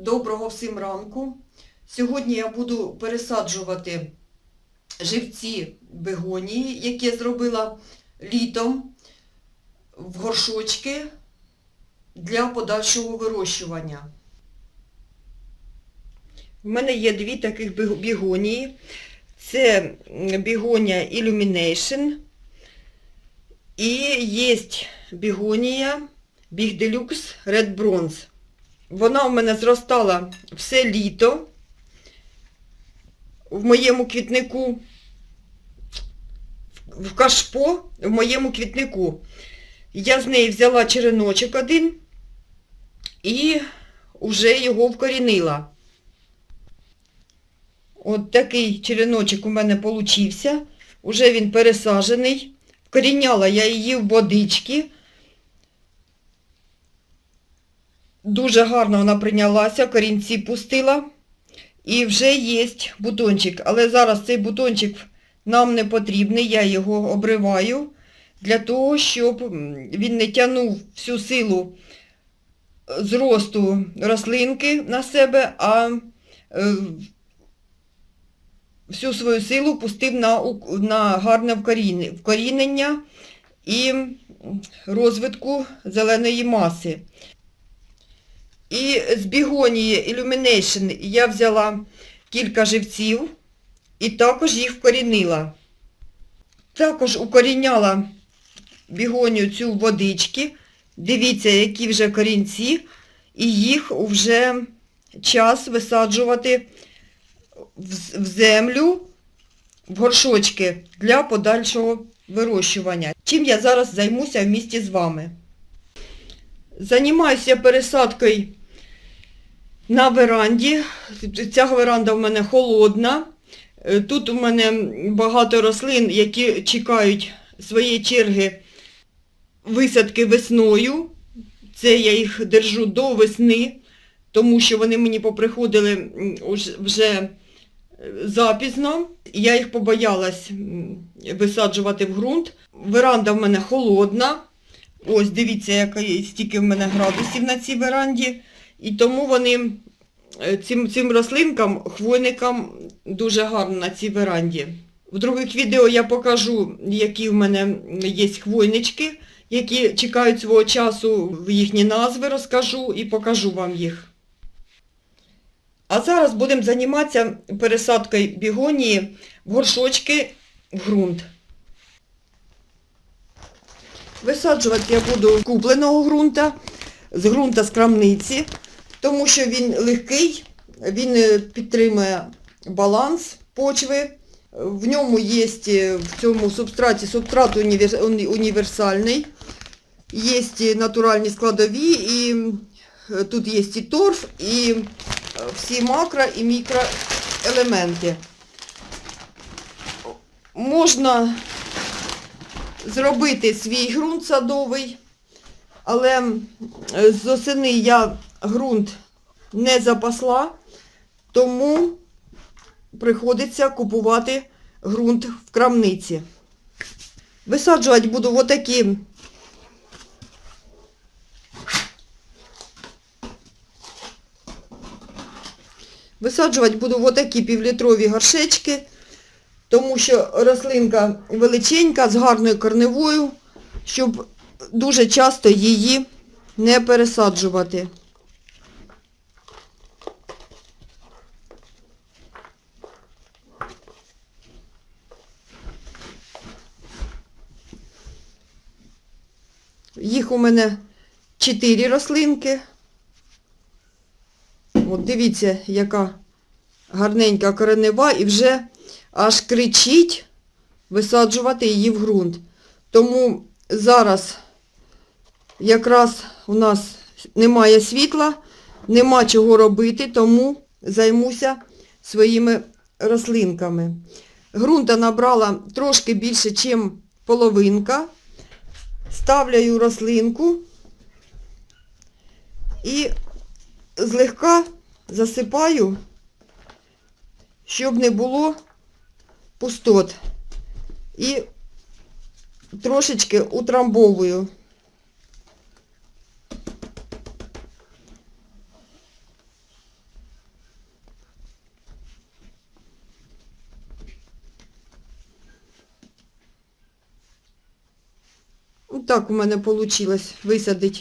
Доброго всім ранку. Сьогодні я буду пересаджувати живці бегонії, які я зробила літом в горшочки для подальшого вирощування. У мене є дві таких бігонії. Це бігонія Illumination і є бігонія Big Deluxe Red Bronze. Вона у мене зростала все літо в моєму квітнику, в кашпо в моєму квітнику. Я з неї взяла череночок один і вже його вкорінила. От такий череночок у мене получився. Уже він пересаджений. Вкоріняла я її в водички. Дуже гарно вона прийнялася, корінці пустила. І вже є бутончик. Але зараз цей бутончик нам не потрібний, я його обриваю для того, щоб він не тягнув всю силу е, зросту рослинки на себе, а е, всю свою силу пустив на, на гарне вкорінення, вкорінення і розвитку зеленої маси. І з бігонії Illumination я взяла кілька живців і також їх вкорінила. Також укоріняла бігонію цю водички. Дивіться, які вже корінці, і їх вже час висаджувати в землю, в горшочки для подальшого вирощування. Чим я зараз займуся в місті з вами. Займаюся пересадкою на веранді. Ця веранда в мене холодна. Е, Тут у мене багато рослин, які чекають своєї черги висадки весною. Це я їх держу до весни, тому що вони мені поприходили вже е, запізно. Я їх побоялась висаджувати в ґрунт. Веранда в мене холодна. Ось дивіться, яка є, стільки в мене градусів на цій веранді. І тому вони е, цим, цим рослинкам, хвойникам дуже гарно на цій веранді. В других відео я покажу, які в мене є хвойнички, які чекають свого часу, їхні назви розкажу і покажу вам їх. А зараз будемо займатися пересадкою бігонії в горшочки в ґрунт. Висаджувати я буду купленого ґрунта, з ґрунта з крамниці, тому що він легкий, він е, підтримує баланс почви. В ньому є е, в цьому субстраті субстрат універсальний, є натуральні складові, і е, тут є і торф, і е, всі макро і мікроелементи. Можна зробити свій ґрунт садовий, але е, з осени я ґрунт не запасла, тому приходиться купувати ґрунт в крамниці. Висаджувати буду отакі Висаджувати буду отакі півлітрові горшечки, тому що рослинка величенька, з гарною корневою, щоб дуже часто її не пересаджувати. Їх у мене 4 рослинки. От дивіться, яка гарненька коренева і вже аж кричить висаджувати її в ґрунт. Тому зараз якраз у нас немає світла, нема чого робити, тому займуся своїми рослинками. Грунта набрала трошки більше, ніж половинка. Ставляю рослинку і злегка засипаю, щоб не було пустот. І трошечки утрамбовую. Так у мене вийшло висадити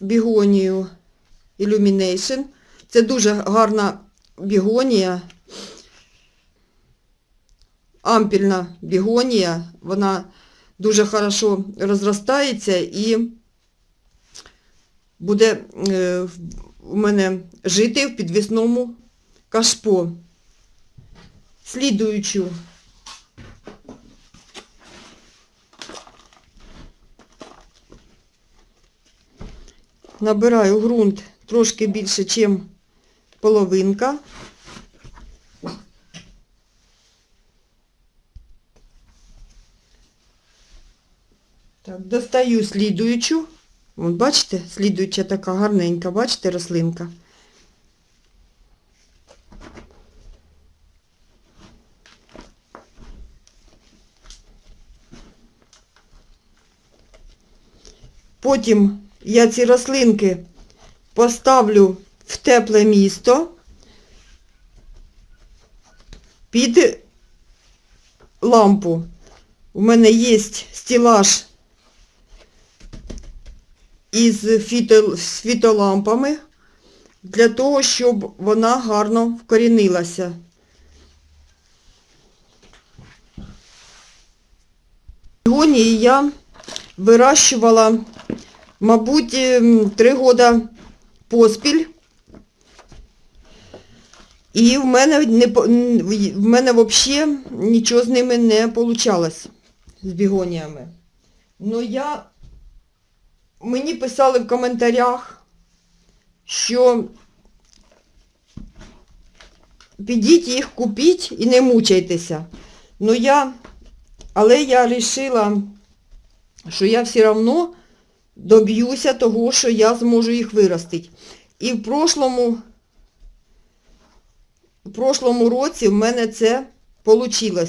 бігонію Illumination. Це дуже гарна бігонія. Ампільна бігонія. Вона дуже хорошо розростається і буде е, у мене жити в підвісному кашпо. Слідуючу набираю ґрунт трошки більше, ніж половинка. Так, достаю слідуючу. От бачите, слідуюча така гарненька, бачите, рослинка. Потім я ці рослинки поставлю в тепле місто під лампу. У мене є стілаж із фіто, фітолампами для того, щоб вона гарно вкорінилася. Бігонії я вирощувала, мабуть, ем, три роки поспіль. І в мене не в мене взагалі нічого з ними не вийшло з бігоніями. Ну я мені писали в коментарях, що підіть їх купіть і не мучайтеся. Ну я, але я вирішила, що я все одно доб'юся того, що я зможу їх виростити. І в прошлому, в прошлому році в мене це вийшло.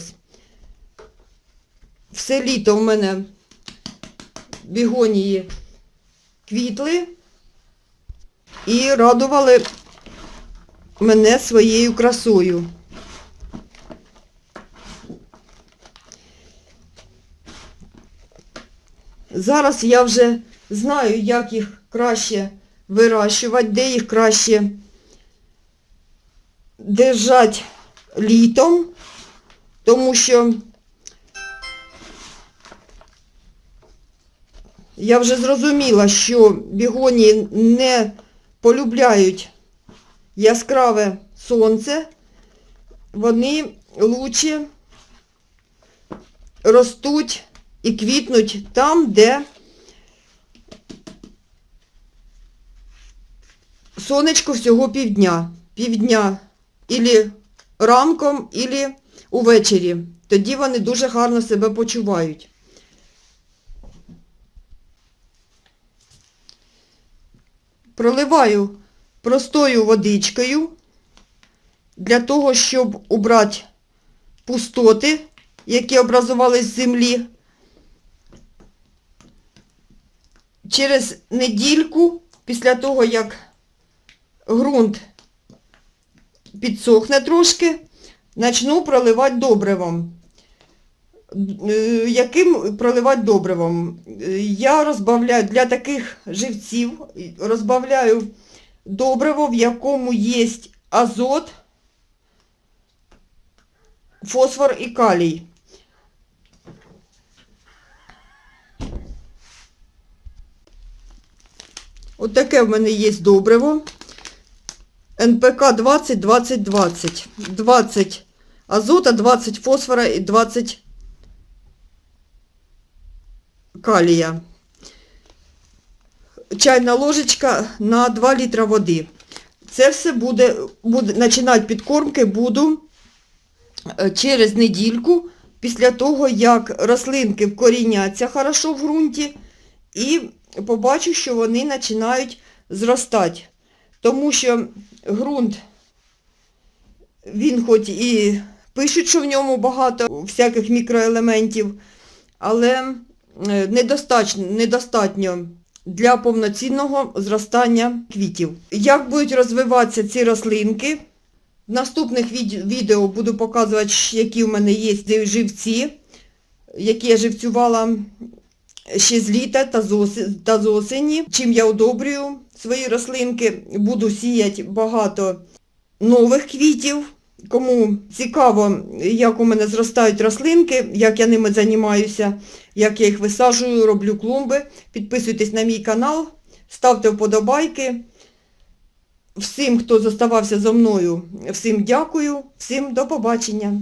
Все літо в мене бігонії квітли і радували мене своєю красою. Зараз я вже знаю, як їх краще вирощувати, де їх краще держати літом, тому що я вже зрозуміла, що бігонії не полюбляють яскраве сонце, вони лучше ростуть і квітнуть там, де сонечко всього півдня. Півдня ілі ранком, ілі увечері. Тоді вони дуже гарно себе почувають. Проливаю простою водичкою для того, щоб убрати пустоти, які образувались в землі. Через недільку, після того, як ґрунт підсохне трошки, почну проливати добривом. Е, Яким проливати добривом? Е, Я розбавляю для таких живців, розбавляю добриво, в якому є азот, фосфор і калій. От таке в мене є добриво. НПК 20 20 20. 20 азота, 20 фосфора і 20 калія. Чайна ложечка на 2 літра води. Це все буде, буде починати підкормки буду е, через недільку, після того, як рослинки вкоріняться хорошо в ґрунті, і побачу, що вони починають зростати. Тому що ґрунт, він хоч і пишуть, що в ньому багато всяких мікроелементів, але недостатньо, недостатньо для повноцінного зростання квітів. Як будуть розвиватися ці рослинки? В наступних відео буду показувати, які в мене є живці, які я живцювала ще з літа та з осені. Чим я одобрюю свої рослинки, буду сіяти багато нових квітів. Кому цікаво, як у мене зростають рослинки, як я ними займаюся, як я їх висаджую, роблю клумби, підписуйтесь на мій канал, ставте вподобайки. Всім, хто зоставався зо мною, всім дякую, всім до побачення.